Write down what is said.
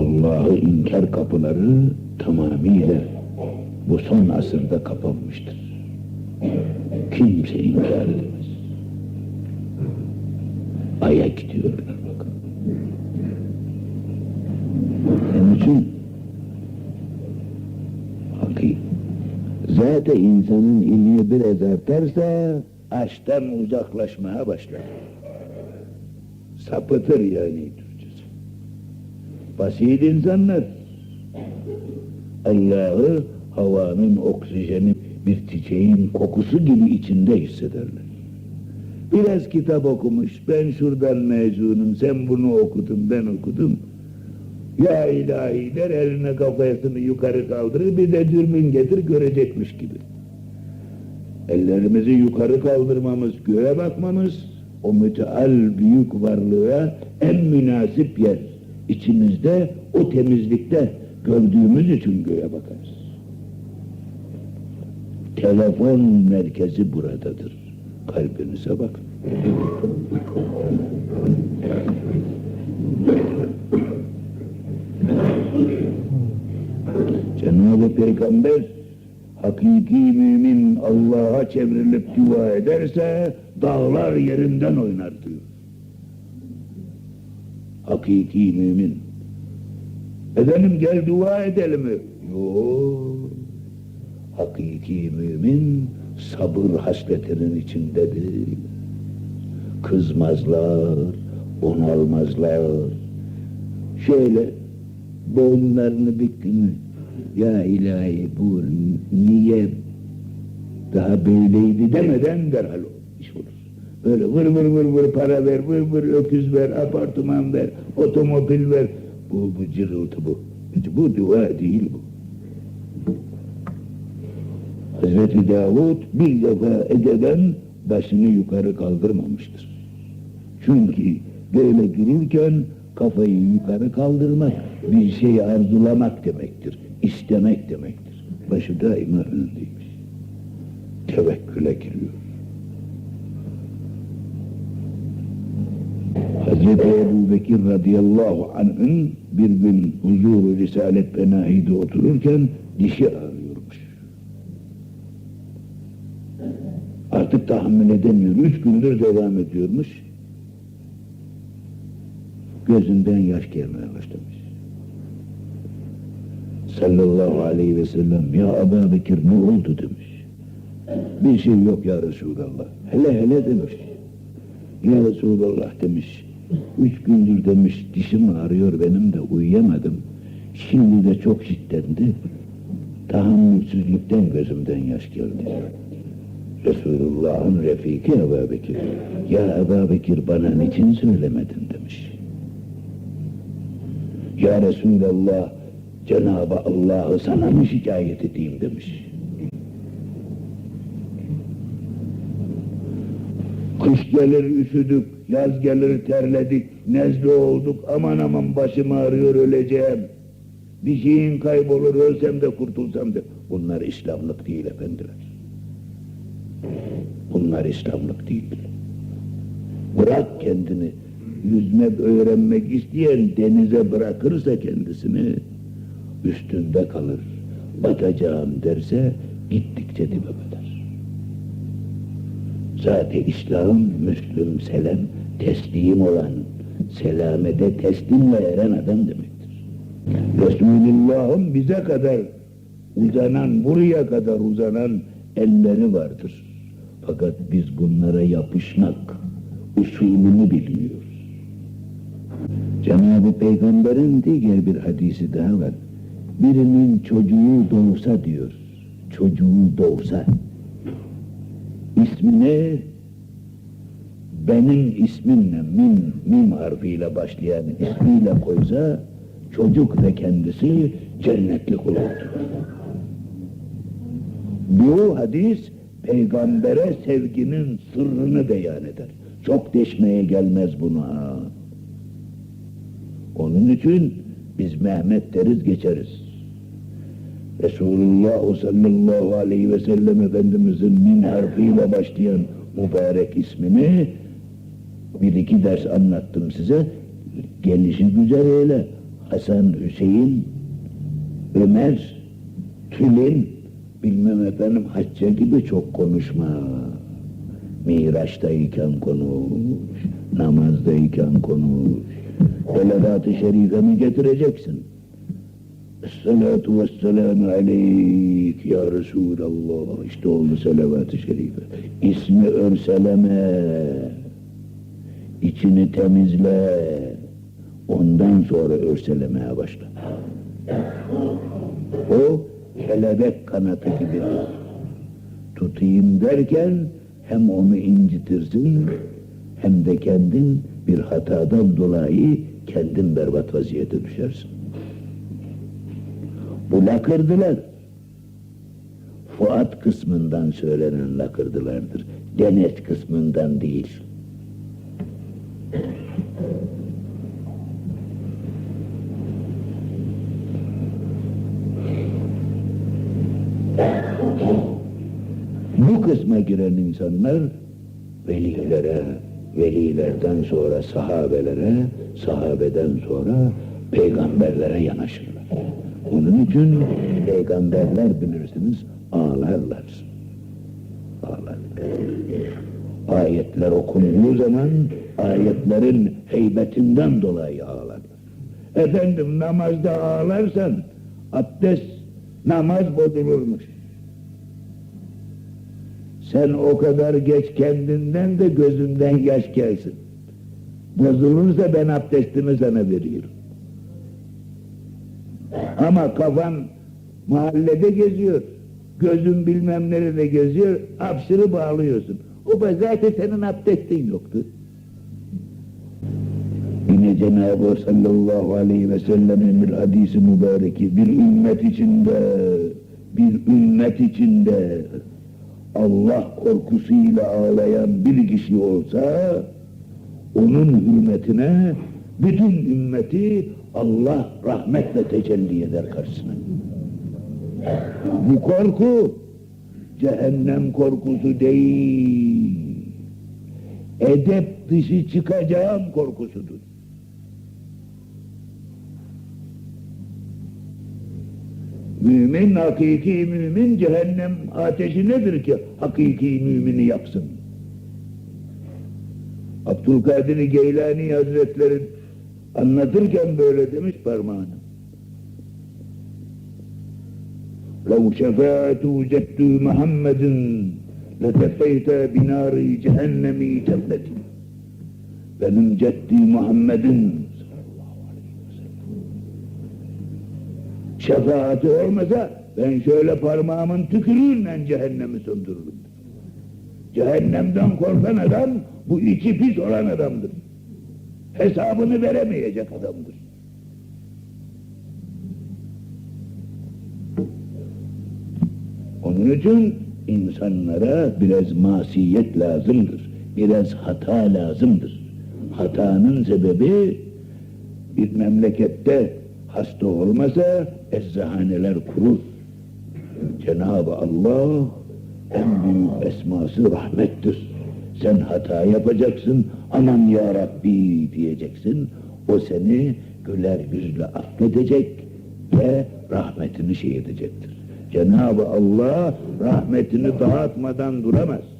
Allah'ı inkar kapıları tamamıyla bu son asırda kapanmıştır. Kimse inkar edemez. Aya gidiyorlar bakın. Onun için hakik zaten insanın ilmi biraz artarsa aşktan uzaklaşmaya başlar. Sapıtır yani. Basit insanlar Allah'ı havanın oksijeni bir çiçeğin kokusu gibi içinde hissederler. Biraz kitap okumuş, ben şuradan mezunum, sen bunu okudun, ben okudum. Ya ilahi der, eline kafasını yukarı kaldırır, bir de dürbün getir görecekmiş gibi. Ellerimizi yukarı kaldırmamız, göğe bakmamız, o müteal büyük varlığa en münasip yer. İçimizde, o temizlikte gördüğümüz için göğe bakarız. Telefon merkezi buradadır. Kalbinize bakın. Cenab-ı Peygamber hakiki mümin Allah'a çevrilip dua ederse dağlar yerinden oynar diyor. Hakiki mümin. Efendim gel dua edelim mi? Yok. Hakiki mümin sabır hasletinin içindedir. Kızmazlar, onalmazlar. Şöyle boğumlarını büktü Ya ilahi bu niye daha böyleydi demeden derhal olur. Böyle vır vır vır vır para ver, vır vır öküz ver, apartman ver, otomobil ver. Bu, bu cırıltı bu. Bu dua değil bu. Hazreti Davud bir defa edeben başını yukarı kaldırmamıştır. Çünkü böyle girirken kafayı yukarı kaldırmak bir şeyi arzulamak demektir. istemek demektir. Başı daima önündeymiş. Tevekküle giriyor. Hazreti Ebu Bekir radıyallahu anh'ın bir gün huzuru Risalet Benahi'de otururken dişi ağrıyormuş. Artık tahammül edemiyor. Üç gündür devam ediyormuş. Gözünden yaş gelmeye başlamış. Sallallahu aleyhi ve sellem ya Ebu Bekir ne oldu demiş. Bir şey yok ya Resulallah. Hele hele demiş. Ya Resulallah demiş. Üç gündür demiş dişim ağrıyor benim de uyuyamadım. Şimdi de çok şiddetli. Tahammülsüzlükten gözümden yaş geldi. Resulullah'ın refiki Ebu Bekir. Ya Ebu Bekir bana niçin söylemedin demiş. Ya Resulallah Cenab-ı Allah'ı sana mı şikayet edeyim demiş. Kış gelir üşüdük, yaz gelir terledik, nezle olduk, aman aman başım ağrıyor öleceğim. Bir şeyin kaybolur ölsem de kurtulsam da. Bunlar İslamlık değil efendiler. Bunlar İslamlık değil. Bırak kendini. Yüzmek, öğrenmek isteyen denize bırakırsa kendisini üstünde kalır. Batacağım derse gittikçe dibe batar. Zaten İslam, Müslüm, Selam, teslim olan, selamete teslim ve eren adam demektir. Resulullah'ın bize kadar uzanan, buraya kadar uzanan elleri vardır. Fakat biz bunlara yapışmak, usulünü bilmiyoruz. Cenab-ı Peygamber'in diğer bir hadisi daha var. Birinin çocuğu doğsa diyor, çocuğu doğsa, ismine benim ismimle, mim, mim harfiyle başlayan ismiyle koysa, çocuk ve kendisi cennetlik olur. Bu hadis peygambere sevginin sırrını beyan eder. Çok deşmeye gelmez buna. Onun için biz Mehmet deriz geçeriz. Resulullah sallallahu aleyhi ve sellem Efendimizin min harfiyle başlayan mübarek ismini bir iki ders anlattım size. Gelişi güzel öyle. Hasan, Hüseyin, Ömer, Tülin, bilmem efendim hacca gibi çok konuşma. Miraç'tayken konuş, namazdayken konuş. Selavat-ı şerife mi getireceksin? Esselatu vesselamu aleyk ya Resulallah. İşte oldu selavat-ı şerife. İsmi örseleme. içini temizle. Ondan sonra örselemeye başla. O kelebek kanatı gibi. Tutayım derken hem onu incitirsin hem de kendin bir hatadan dolayı kendin berbat vaziyete düşersin. Lakırdılar. Fuat kısmından söylenen lakırdılardır. Denet kısmından değil. Bu kısma giren insanlar velilere, velilerden sonra sahabelere, sahabeden sonra peygamberlere yanaşırlar. Onun için peygamberler bilirsiniz ağlarlar. Ağlarlar. Ayetler okunduğu zaman ayetlerin heybetinden dolayı ağlarlar. Efendim namazda ağlarsan abdest namaz bozulurmuş. Sen o kadar geç kendinden de gözünden yaş gelsin. Bozulursa ben abdestimi sana veriyorum. Ama kafan mahallede geziyor. Gözün bilmem nerede geziyor. Hapsını bağlıyorsun. O da zaten senin abdestin yoktu. Yine Cenab-ı sallallahu aleyhi ve sellemin bir hadisi mübareki bir ümmet içinde bir ümmet içinde Allah korkusuyla ağlayan bir kişi olsa onun hürmetine bütün ümmeti Allah rahmetle tecelli eder karşısına. Bu korku cehennem korkusu değil. Edep dışı çıkacağım korkusudur. Mümin, hakiki mümin cehennem ateşi nedir ki hakiki mümini yaksın? Abdülkadir Geylani Hazretleri anlatırken böyle demiş parmağını. لو شفاعت وجدت محمد لتفيت بنار cehennem cenneti. Benim ceddi Muhammed'in şefaati olmasa ben şöyle parmağımın tükürüğüyle cehennemi söndürürüm. Cehennemden korkan adam bu içi pis olan adamdır. Hesabını veremeyecek adamdır. Onun için insanlara biraz masiyet lazımdır. Biraz hata lazımdır. Hatanın sebebi bir memlekette hasta olmasa eczahaneler kurur. Cenab-ı Allah en büyük esması rahmettir. Sen hata yapacaksın, aman ya Rabbi diyeceksin. O seni güler yüzle affedecek ve rahmetini şey edecektir. Cenab-ı Allah rahmetini dağıtmadan duramaz.